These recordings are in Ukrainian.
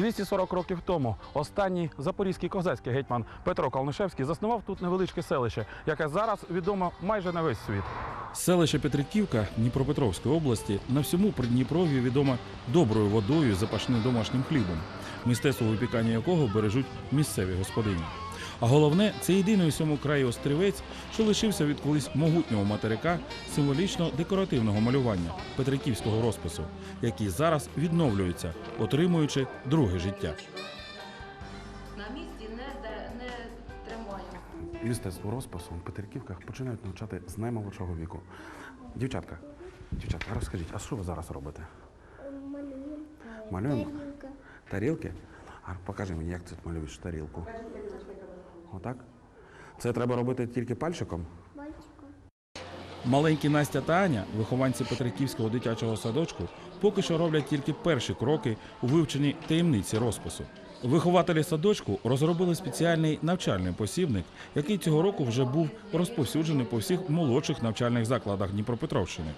240 років тому останній запорізький козацький гетьман Петро Калнишевський заснував тут невеличке селище, яке зараз відомо майже на весь світ. Селище Петриківка Дніпропетровської області на всьому Придніпров'ї відоме доброю водою запашним домашнім хлібом, мистецтво випікання якого бережуть місцеві господині. А головне, це єдиний у всьому краї острівець, що лишився від колись могутнього материка символічно декоративного малювання петриківського розпису, який зараз відновлюється, отримуючи друге життя. На місці не, не тримаємо. Мистецтво розпису в Петриківках починають навчати з наймолодшого віку. Дівчатка, дівчатка, розкажіть, а що ви зараз робите? Малюємо. Малюємо? Тарілки? А покажи мені, як ти тут малюєш тарілку. Отак? Це треба робити тільки пальчиком? Маленькі Настя та Аня, вихованці Петриківського дитячого садочку, поки що роблять тільки перші кроки у вивченні таємниці розпису. Вихователі садочку розробили спеціальний навчальний посібник, який цього року вже був розповсюджений по всіх молодших навчальних закладах Дніпропетровщини.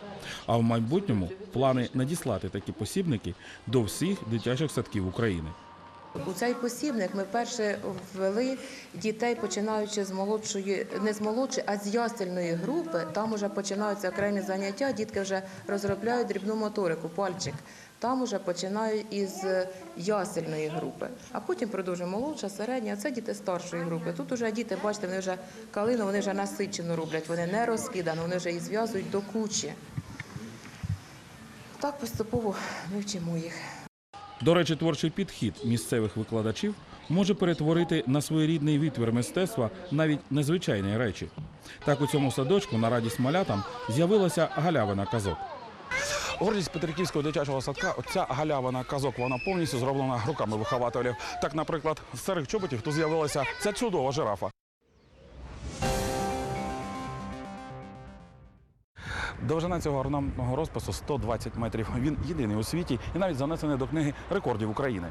А в майбутньому плани надіслати такі посібники до всіх дитячих садків України. У цей посібник ми вперше ввели дітей, починаючи з молодшої, не з молодшої, а з ясельної групи. Там вже починаються окремі заняття. Дітки вже розробляють дрібну моторику, пальчик. Там вже починають із ясельної групи, а потім продовжуємо молодша, середня. Це діти старшої групи. Тут вже діти, бачите, вони вже калину, вони вже насичено роблять. Вони не розкидано, вони вже її зв'язують до кучі. Так поступово ми вчимо їх. До речі, творчий підхід місцевих викладачів може перетворити на своєрідний витвір мистецтва навіть незвичайні речі. Так у цьому садочку на радість малятам з'явилася галявина казок. Гордість Петриківського дитячого садка оця галявина казок вона повністю зроблена руками вихователів. Так, наприклад, з старих чоботів тут з'явилася ця чудова жирафа. Довжина цього орнаментного розпису 120 метрів. Він єдиний у світі і навіть занесений до книги рекордів України.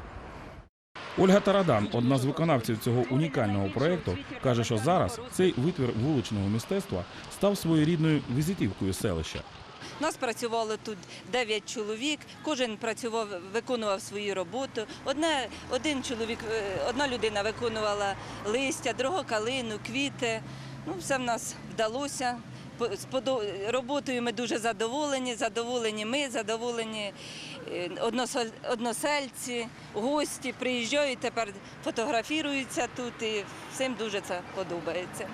Ольга Тарадан, одна з виконавців цього унікального проєкту, каже, що зараз цей витвір вуличного мистецтва став своєрідною візитівкою селища. Нас працювало тут 9 чоловік, кожен працював, виконував свою роботу. Одне, один чоловік, е, одна людина виконувала листя, друга калину, квіти. Ну, все в нас вдалося. Роботою ми дуже задоволені, задоволені ми, задоволені е, односельці, гості приїжджають тепер, фотографіруються тут і всім дуже це подобається.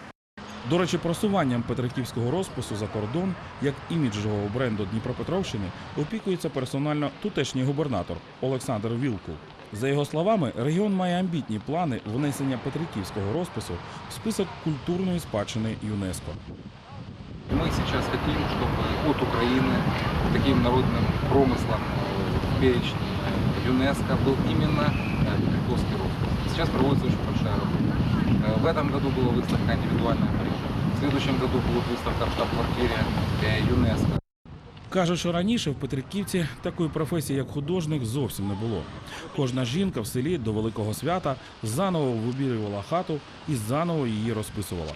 До речі, просуванням петриківського розпису за кордон як іміджового бренду Дніпропетровщини опікується персонально тутешній губернатор Олександр Вілкул. За його словами, регіон має амбітні плани внесення петриківського розпису в список культурної спадщини ЮНЕСКО. Мы сейчас хотим, чтобы от Украины таким народным промыслом э, в перечне э, ЮНЕСКО был именно э, Петриківський роспись. Сейчас проводится очень большая работа. Э, В этом году была выставка «Индивидуальная Париж». В следующем году будет выставка в штаб-квартире э, ЮНЕСКо. Каже, що раніше в Петриківці такої професії, як художник, зовсім не було. Кожна жінка в селі до великого свята заново вибірювала хату і заново її розписувала.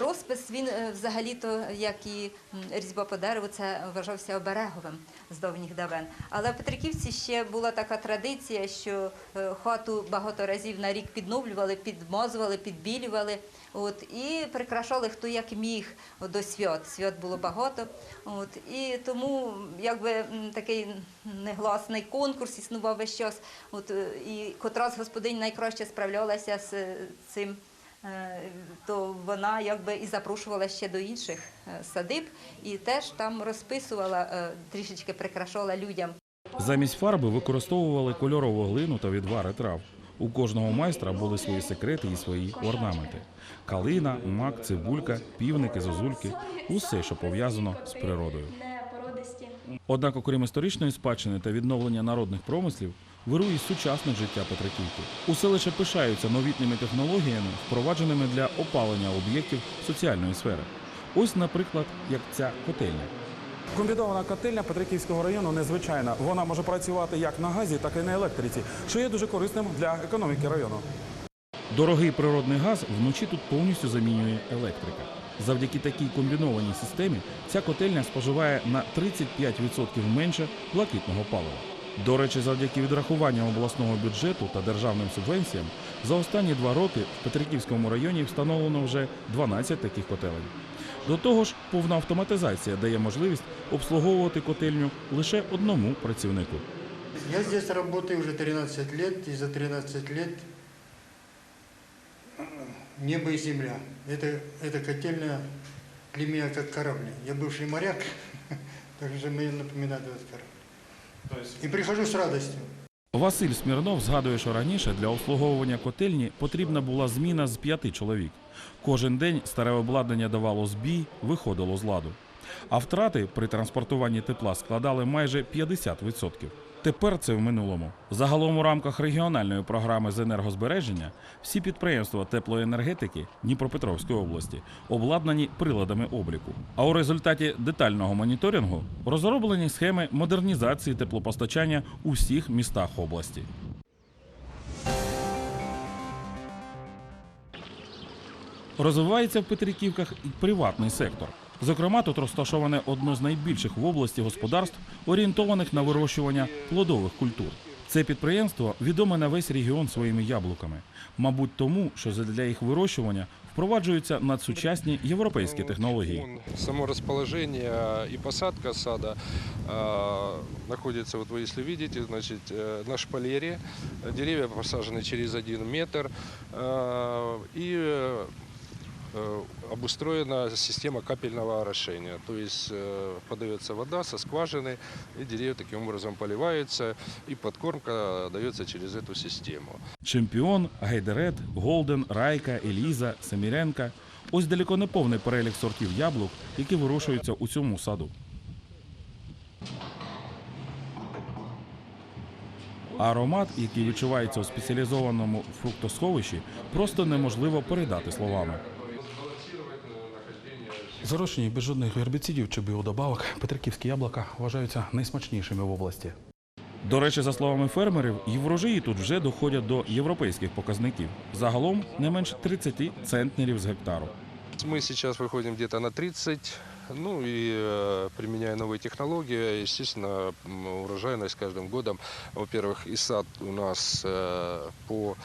Розпис він е, взагалі-то, як і різьба по дереву, це вважався обереговим з давніх давен. Але в Петриківці ще була така традиція, що е, хату багато разів на рік підновлювали, підмазували, підбілювали. От, і прикрашали хто як міг до свят. Свят було багато. От, і тому якби такий негласний конкурс існував весь час. От, е, і котра з господинь найкраще справлялася з е, цим то вона якби і запрошувала ще до інших е, садиб і теж там розписувала, е, трішечки прикрашала людям. Замість фарби використовували кольорову глину та відвари трав. У кожного майстра були свої секрети і свої орнаменти: калина, мак, цибулька, півники, зозульки усе, що пов'язано з природою. Однак, окрім історичної спадщини та відновлення народних промислів, вирує сучасне життя Петриківки. У селище пишаються новітніми технологіями, впровадженими для опалення об'єктів соціальної сфери. Ось, наприклад, як ця котельня. Комбінована котельня Петриківського району незвичайна. Вона може працювати як на газі, так і на електриці, що є дуже корисним для економіки району. Дорогий природний газ вночі тут повністю замінює електрика. Завдяки такій комбінованій системі ця котельня споживає на 35% менше блакитного палива. До речі, завдяки відрахуванням обласного бюджету та державним субвенціям за останні два роки в Петриківському районі встановлено вже 12 таких котелень. До того ж, повна автоматизація дає можливість обслуговувати котельню лише одному працівнику. Я здесь работаю уже 13 лет, и за 13 лет э, небо и земля. Это, это котельная для меня как корабль. Я бывший моряк, так что мне напоминает этот корабль. И прихожу з радістю. Василь Смірнов згадує, що раніше для обслуговування котельні потрібна була зміна з п'яти чоловік. Кожен день старе обладнання давало збій, виходило з ладу. А втрати при транспортуванні тепла складали майже 50%. Тепер це в минулому. Загалом у рамках регіональної програми з енергозбереження всі підприємства теплоенергетики Дніпропетровської області обладнані приладами обліку. А у результаті детального моніторингу розроблені схеми модернізації теплопостачання у всіх містах області. Розвивається в Петриківках і приватний сектор. Зокрема, тут розташоване одно з найбільших в області господарств, орієнтованих на вирощування плодових культур. Це підприємство відоме на весь регіон своїми яблуками. Мабуть, тому, що для їх вирощування впроваджуються надсучасні європейські технології. Он- Само расположение и посадка сада а, находится, вот вы если видите, значит, э, на шпалере. Деревья посажены через один метр. а, И э, э, обустроена система капельного орошения. То есть э, подается вода со скважины, и деревья таким образом поливаются, и подкормка дается через эту систему. Чемпіон, Гейдерет, Голден, Райка, Еліза, Семіренка. Ось далеко не повний перелік сортів яблук, які вирощуються у цьому саду. А Аромат, який відчувається у спеціалізованому фруктосховищі, просто неможливо передати словами. Зарощені без жодних гербіцидів чи біодобавок петриківські яблука вважаються найсмачнішими в області. До речі, за словами фермерів, і врожаї тут вже доходять до європейських показників. Загалом не менше 30 центнерів з гектару. Мы сейчас выходим где-то на 30, ну и э, применяя новые технологии, естественно, м, урожайность с каждым годом, во-первых, и сад у нас э, по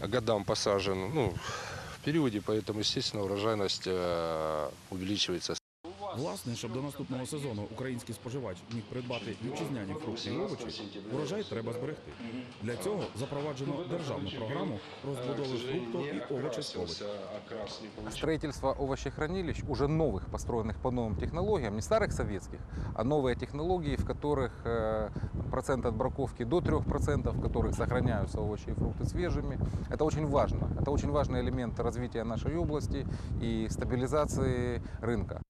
годам посажен, ну, в периоде, поэтому, естественно, урожайность э, увеличивается. Власне, щоб до наступного сезону український споживач міг придбати вітчизняні фрукти і овочі, урожай треба зберегти. Для цього запроваджено державну програму розбудови фрукту і овочесховищ. Строительство овощехранилищ, уже новых, построенных по новым технологиям, не старых советских, а новые технологии, в которых э, процент отбраковки до 3%, в которых сохраняются овощи и фрукты свежими. Это очень важно. Это очень важный элемент развития нашей области и стабилизации рынка.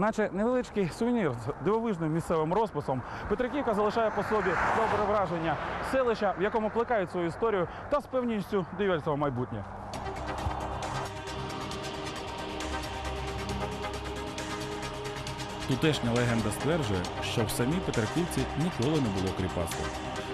Наче невеличкий сувенір з дивовижним місцевим розписом, Петриківка залишає по собі добре враження селища, в якому плекають свою історію та з певністю дивляться в майбутнє. Тутешня легенда стверджує, що в самій Петриківці ніколи не було кріпацтва.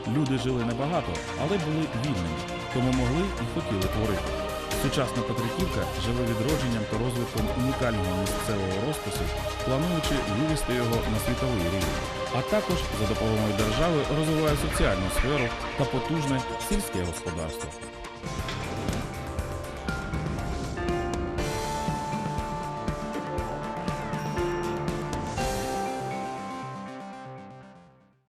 Люди жили небагато, але були вільними, тому могли і хотіли творити. Сучасна Петриківка живе відродженням та розвитком унікального місцевого розпису, плануючи вивести його на світовий рівень. А також за допомогою держави розвиває соціальну сферу та потужне сільське господарство.